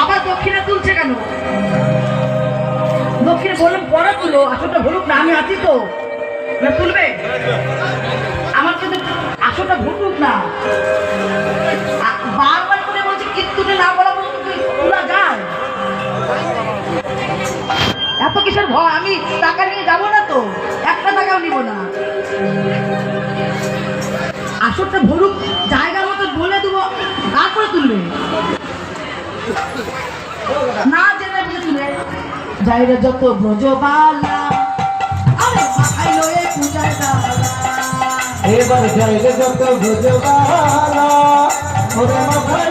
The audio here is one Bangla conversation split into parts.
আবার দক্ষিণে তুলছে কেন? দক্ষিণে বললাম তুলো। আসলটা ভুলুক না, আমি আছি তো। তুলবে? আমার কিন্তু আসলটা ভুলুক না। বারবার করে বলছে কীর্তনে না বলা তোলা যায়। এত কিসের ভয়? আমি টাকা নিয়ে যাব না তো। আসরটা ভরুক জায়গা মতো বলে দেবো তারপরে তুলবে। না জেনে বুঝে তুলে। জায়গা যত ব্রজবালা আরে মাথায় লয়ে পূজায় ডালা এবার যাইলে যত ওরে মাথায়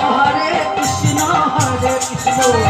হরে কৃষ্ণ হরে কৃষ্ণ।